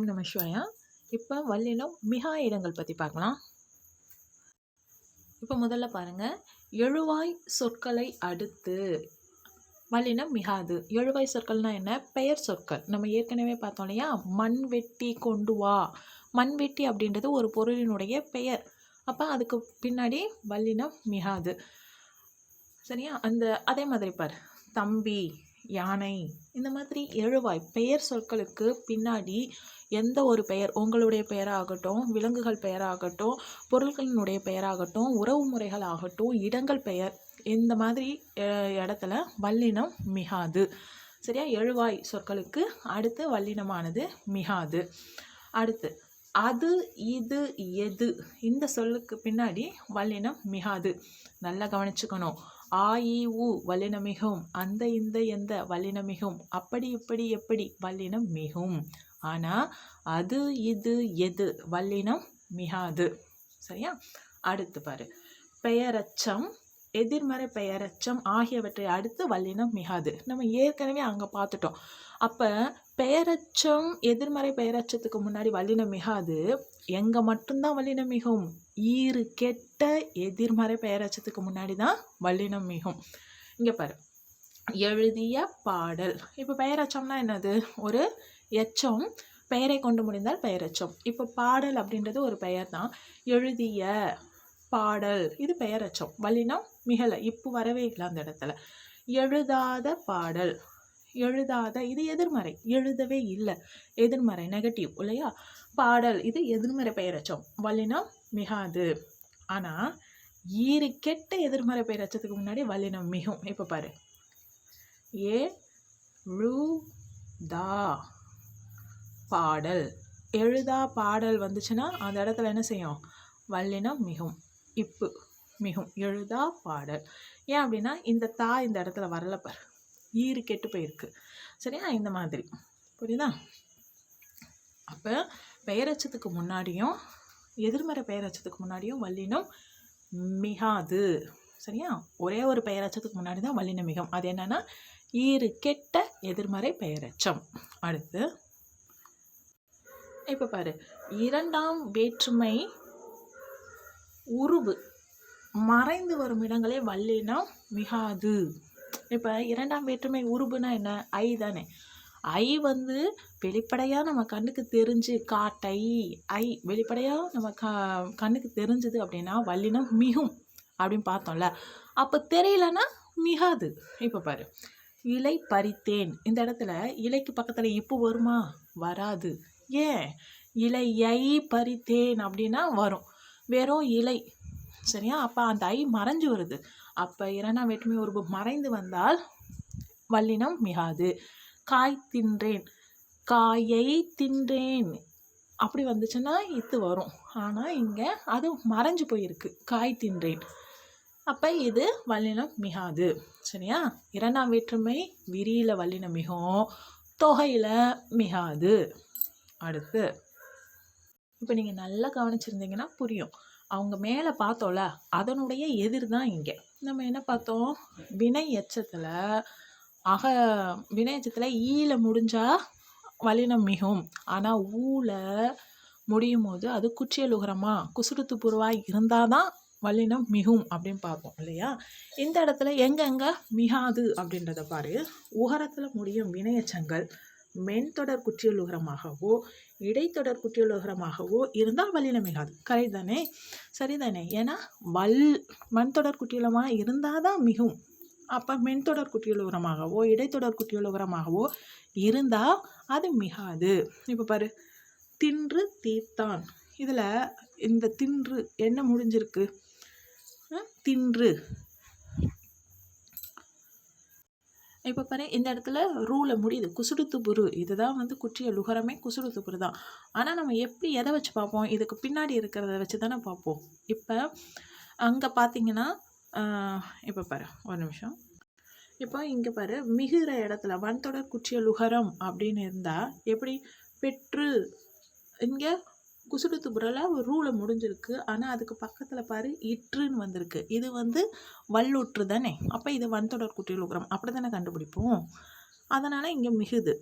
ஓம் நம சிவாயா இப்போ வல்லினம் மிகா இடங்கள் பற்றி பார்க்கலாம். இப்போ முதல்ல பாருங்கள் எழுவாய் சொற்களை அடுத்து. வல்லினம் மிகாது எழுவாய் சொற்கள்னால் என்ன? பெயர் சொற்கள். நம்ம ஏற்கனவே பார்த்தோம் இல்லையா? மண் வெட்டி கொண்டு வா. மண் வெட்டி அப்படின்றது ஒரு பொருளினுடைய பெயர். அப்போ அதுக்கு பின்னாடி வல்லினம் மிகாது சரியா? அந்த அதே மாதிரி பார். தம்பி யானை. இந்த மாதிரி எழுவாய் பெயர் சொற்களுக்கு பின்னாடி எந்த ஒரு பெயர் உங்களுடைய பெயராகட்டும் விலங்குகள் பெயராகட்டும் பொருட்களினுடைய பெயராகட்டும் உறவு முறைகள் ஆகட்டும் இடங்கள் பெயர் இந்த மாதிரி இடத்துல வல்லினம் மிகாது. சரியா? எழுவாய் சொற்களுக்கு அடுத்து வல்லினமானது மிகாது. அடுத்து அது இது எது இந்த சொல்லுக்கு பின்னாடி வல்லினம் மிகாது. நல்லா கவனிச்சுக்கணும். ஆ இ உ வல்லினம் மிகும் அந்த இந்த எந்த வல்லினம் மிகும் அப்படி இப்படி எப்படி? வல்லினம் மிகும் ஆனால் அது இது எது? வல்லினம் மிகாது. சரியா? அடுத்து பாரு. பெயரச்சம் எதிர்மறை பெயரச்சம் ஆகியவற்றை அடுத்து வல்லினம் மிகாது. நம்ம ஏற்கனவே அங்கே பார்த்துட்டோம். அப்போ பெயரச்சம் எதிர்மறை பெயரச்சத்துக்கு முன்னாடி வல்லினம் மிகாது. எங்கே மட்டும்தான் வல்லினம் மிகும் ஈறு கெட்ட எதிர்மறை பெயரச்சத்துக்கு முன்னாடி தான் வல்லினம் மிகும். இங்கே பாரு. எழுதிய பாடல். இப்போ பெயரச்சம்னா என்னது? ஒரு எச்சம் பெயரை கொண்டு முடிந்தால் பெயரச்சம். இப்போ பாடல் அப்படின்றது ஒரு பெயர் தான் எழுதிய பாடல் இது பெயரச்சம். வல்லினம் மிகலை. இப்போ வரவே இல்லை அந்த இடத்துல. எழுதாத பாடல். எழுதாத இது எதிர்மறை. எழுதவே இல்லை. எதிர்மறை நெகட்டிவ் இல்லையா? பாடல் இது எதிர்மறை பெயரச்சம். வல்லினம் மிகாது. ஆனால் ஈறு கெட்ட எதிர்மறை பெயரச்சத்துக்கு முன்னாடி வல்லினம் மிகும். இப்போ பாரு. ஏ ழு தா பாடல். எழுதா பாடல் வந்துச்சுன்னா அந்த இடத்துல என்ன செய்யும்? வல்லினம் மிகும். இப்பு மிகும். எழுதா பாடல். ஏன் அப்படின்னா இந்த தா இந்த இடத்துல வரல பார். ஈறு கெட்டு போயிருக்கு. சரியா? இந்த மாதிரி. புரியுதா? அப்போ பெயரச்சத்துக்கு முன்னாடியும் எதிர்மறை பெயரச்சத்துக்கு முன்னாடியும் வல்லினம் மிகாது. சரியா? ஒரே ஒரு பெயரச்சத்துக்கு முன்னாடி தான் வல்லின மிகம். அது என்னன்னா ஈறு கெட்ட எதிர்மறை பெயரச்சம் அடுத்து இப்போ பாரு. இரண்டாம் வேற்றுமை உருவு. மறைந்து வரும் இடங்களே வல்லினம் மிகாது. இப்போ இரண்டாம் வேற்றுமை உருபுனா என்ன? ஐ தானே. ஐ வந்து வெளிப்படையாக நம்ம கண்ணுக்கு தெரிஞ்சு காட்டை ஐ வெளிப்படையாக நம்ம க கண்ணுக்கு தெரிஞ்சுது அப்படின்னா வல்லினம் மிகும் அப்படின்னு பார்த்தோம்ல. அப்போ தெரியலன்னா மிகாது. இப்போ பாரு. இலை பறித்தேன். இந்த இடத்துல இலைக்கு பக்கத்தில் இப்போ வருமா? வராது. ஏன்? இலையை பறித்தேன் அப்படின்னா வரும். வெறும் இலை. சரியா? அப்போ அந்த ஐ மறைஞ்சு வருது. அப்போ இரண்டாம் வேற்றுமை உருவு மறைந்து வந்தால் வல்லினம் மிகாது. காய் தின்றேன். காயை தின்றேன். அப்படி வந்துச்சுன்னா இத்து வரும். ஆனால் இங்கே அது மறைஞ்சு போயிருக்கு. காய் தின்றேன். அப்போ இது வல்லினம் மிகாது. சரியா? இரண்டாம் வேற்றுமை விரியில வல்லினம் மிகும் தொகையில் மிகாது. அடுத்து இப்போ நீங்கள் நல்லா கவனிச்சிருந்தீங்கன்னா புரியும். அவங்க மேலே பார்த்தோம்ல அதனுடைய எதிர் தான் இங்கே. நம்ம என்ன பார்த்தோம்? வினை எச்சத்தில் அக வினை எச்சத்தில் ஈல முடிஞ்சா வல்லினம் மிகும். ஆனால் ஊல முடியும் போது அது குற்றியலுகரமாக குசுடுத்து புருவாக இருந்தால் தான் வல்லினம் மிகும் அப்படின்னு பார்ப்போம் இல்லையா? இந்த இடத்துல எங்கெங்க மிகாது அப்படின்றத பாரு. உகரத்தில் முடியும் வினையச்சங்கள் மென்தொடர் குற்றியலுகரமாகவோ இடைத்தொடர் குற்றியலுகரமாகவோ இருந்தால் வல்லினம் மிகாது. கரை தானே? சரிதானே? ஏன்னா வல் மண்தொடர் குற்றியலமாக இருந்தால் தான் மிகும். அப்போ மென்தொடர் குற்றியலுகரமாகவோ இடைத்தொடர் குற்றியலுகரமாகவோ இருந்தால் அது மிகாது. இப்போ பாரு தின்று தீர்த்தான். இதில் இந்த தின்று என்ன முடிஞ்சிருக்கு? தின்று. இப்போ பாரு இந்த இடத்துல ரூல முடியுது. குசுடுத்து புரு. இதுதான் வந்து குற்றிய லுகரமே குசுடுத்து புரு தான். ஆனால் நம்ம எப்படி எதை வச்சு பார்ப்போம்? இதுக்கு பின்னாடி இருக்கிறத வச்சு தானே பார்ப்போம். இப்போ அங்கே பார்த்தீங்கன்னா இப்போ பாரு ஒரு நிமிஷம். இப்போ இங்கே பாரு மிகுற இடத்துல வன்தொடர் குற்றிய லுகரம் அப்படின்னு இருந்தால் எப்படி? பெற்று இங்கே குசுடுத்து புறல ஒரு ரூலை முடிஞ்சிருக்கு. ஆனால் அதுக்கு பக்கத்தில் பாரு இற்றுன்னு வந்திருக்கு. இது வந்து வல்லுற்று தானே? அப்போ இது வன்தொடர் குற்றியல் உகரம் அப்படி தானே கண்டுபிடிப்போம்? அதனால் இங்கே மிகுது.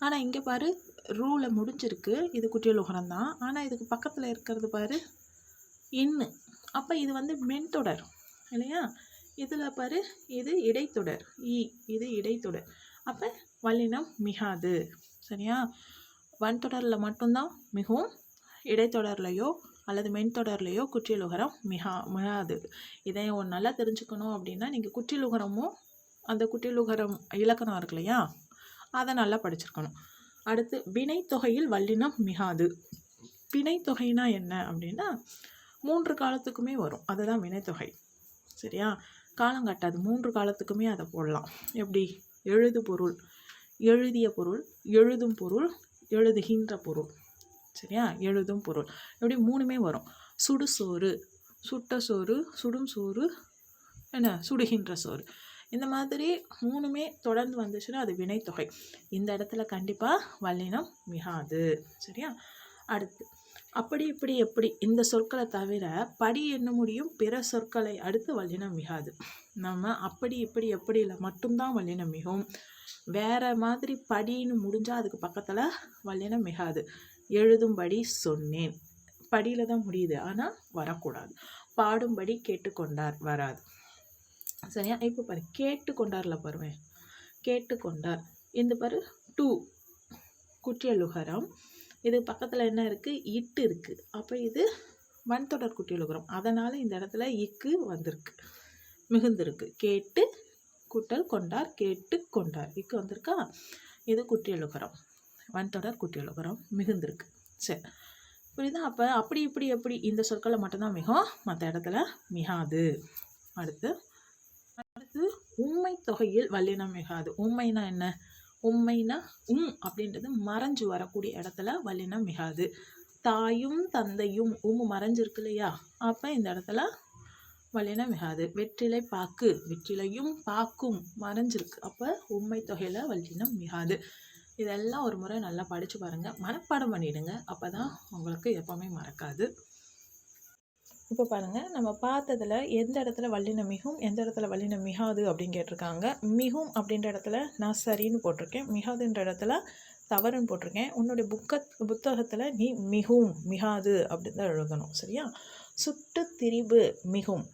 ஆனால் இங்கே பாரு ரூவில் முடிஞ்சிருக்கு. இது குற்றியலுகரம் தான். ஆனால் இதுக்கு பக்கத்தில் இருக்கிறது பாரு இன்னு. அப்போ இது வந்து மென்தொடர் இல்லையா? இதில் பாரு இது இடைத்தொடர். இ இது இடைத்தொடர். அப்போ வல்லினம் மிகாது. சரியா? வன்தொடரில் மட்டும்தான் மிகவும் இடைத்தொடர்லையோ அல்லது மென்தொடர்லையோ குற்றியலுகரம் மிகா மிகாது. இதை ஒன்று நல்லா தெரிஞ்சுக்கணும் அப்படின்னா நீங்கள் குற்றியலுகரமும் அந்த குற்றியலுகரம் இலக்கணம் இருக்கு இல்லையா? அதை நல்லா படிச்சிருக்கணும். அடுத்து வினைத்தொகையில் வல்லினம் மிகாது. வினைத்தொகைனா என்ன அப்படின்னா மூன்று காலத்துக்குமே வரும். அதுதான் வினைத்தொகை. சரியா? காலம் காட்டாது. மூன்று காலத்துக்குமே அதை போடலாம். எப்படி? எழுது பொருள் எழுதிய பொருள் எழுதும் பொருள் எழுதுகின்ற பொருள். சரியா? எழுதும் பொருள். இப்படி மூணுமே வரும். சுடு சோறு சுட்ட சோறு சுடும் சோறு என்ன? சுடுகின்ற சோறு. இந்த மாதிரி மூணுமே தொடர்ந்து வந்துச்சுன்னா அது வினைத்தொகை. இந்த இடத்துல கண்டிப்பாக வல்லினம் மிகாது. சரியா? அடுத்து. அப்படி இப்படி எப்படி? இந்த சொற்களை தவிர படி என்ன முடியும்? பிற சொற்களை அடுத்து வல்லினம் மிகாது. நம்ம அப்படி இப்படி எப்படியில் மட்டும்தான் வல்லினம் மிகும். வேற மாதிரி படின்னு முடிஞ்சால் அதுக்கு பக்கத்தில் வல்லினம் மிகாது. எழுதும்படி சொன்னேன். படியில் தான் முடியுது. ஆனால் வரக்கூடாது. பாடும்படி கேட்டுக்கொண்டார் வராது. சரியா? இப்போ பாரு. கேட்டுக்கொண்டார்ல பாருவேன் கேட்டுக்கொண்டார். இந்த பாரு. டூ. குற்றியலுகரம். இது பக்கத்தில் என்ன இருக்குது இட்டு இருக்குது அப்போ இது வன்தொடர் குற்றியலுகரம் அதனால் இந்த இடத்துல இக்கு வந்திருக்கு. மிகுந்திருக்கு. கேட்டு கூட்டல் கொண்டார் கேட்டு கொண்டார். இக்கு வந்திருக்கா? இது குட்டியலுகரம் வன்தொடர் குற்றியலுகரம் மிகுந்திருக்கு. சரி புரியுதா? அப்போ அப்படி இப்படி எப்படி இந்த சொற்களை மட்டும்தான் மிகும். மற்ற இடத்துல மிகாது. அடுத்து அடுத்து உண்மை தொகையில் வல்லினம் மிகாது. உண்மைனா என்ன? உண்மைனா உம் அப்படின்றது மறைஞ்சு வரக்கூடிய இடத்துல வல்லினம் மிகாது. தாயும் தந்தையும் உம் மறைஞ்சிருக்கு இல்லையா? அப்போ இந்த இடத்துல வல்லினம் மிகாது. வெற்றிலை பாக்கு வெற்றிலையும் பாக்கும் மறைஞ்சிருக்கு. அப்போ உண்மை தொகையில் வல்லினம் மிகாது. இதெல்லாம் ஒரு முறை நல்லா படித்து பாருங்கள் மனப்பாடம் பண்ணிவிடுங்க அப்போ தான் உங்களுக்கு எப்போவுமே மறக்காது. இப்போ பாருங்கள் நம்ம பார்த்ததில் எந்த இடத்துல வல்லினம் மிகும் எந்த இடத்துல வல்லினம் மிகாது அப்படின்னு கேட்டிருக்காங்க. மிகும் அப்படின்ற இடத்துல நான் சரின்னு போட்டிருக்கேன். மிகாதுன்ற இடத்துல தவறுன்னு போட்டிருக்கேன். உன்னுடைய புக்க புத்தகத்தில் நீ மிகும் மிகாது அப்படின்னு தான் எழுதணும் சரியா? சுட்டு திரிபு மிகும்.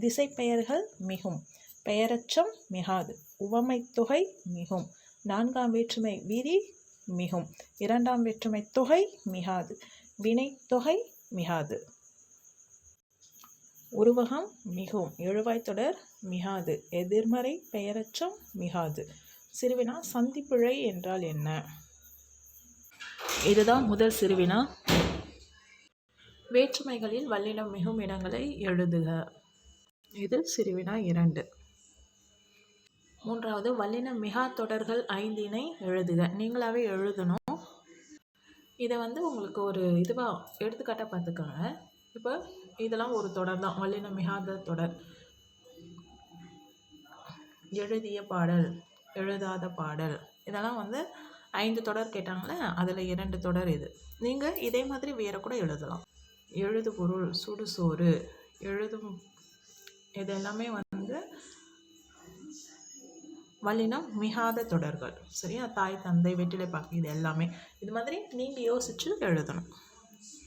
திசைப்பெயர்கள் மிகும். பெயரச்சம் மிகாது. உவமைத்தொகை மிகும். நான்காம் வேற்றுமை விரி மிகும். இரண்டாம் வேற்றுமை தொகை மிகாது. வினைத்தொகை மிகாது. உருவகம் மிகும் எழுவாய் தொடர் மிகாது. எதிர்மறை பெயரச்சம் மிகாது. சிறுவினா சந்திப்பிழை என்றால் என்ன? இதுதான் முதல் சிறுவினா. வேற்றுமைகளில் வல்லினம் மிகும் இடங்களை எழுதுக. இது சிறுவினா இரண்டு. மூன்றாவது வல்லினம் மிகா தொடர்கள் ஐந்தினை எழுதுக. நீங்களாவே எழுதணும். இதை வந்து உங்களுக்கு ஒரு இதுவாக எடுத்துக்காட்டாக பார்த்துக்கோங்க. இப்போ இதெல்லாம் ஒரு தொடர் தான். வல்லினம் மிகாத தொடர். எழுதிய பாடல் எழுதாத பாடல். இதெல்லாம் வந்து ஐந்து தொடர் கேட்டாங்களே அதில் இரண்டு தொடர் இது. நீங்கள் இதே மாதிரி வேறு கூட எழுதலாம். எழுது பொருள் சுடுசோறு எழுதும் இது எல்லாமே வந்து வல்லினம் மிகாத தொடர்கள். சரியா? தாய் தந்தை வெற்றிலை பாக்கு இது எல்லாமே. இது மாதிரி நீங்கள் யோசித்து எழுதணும்.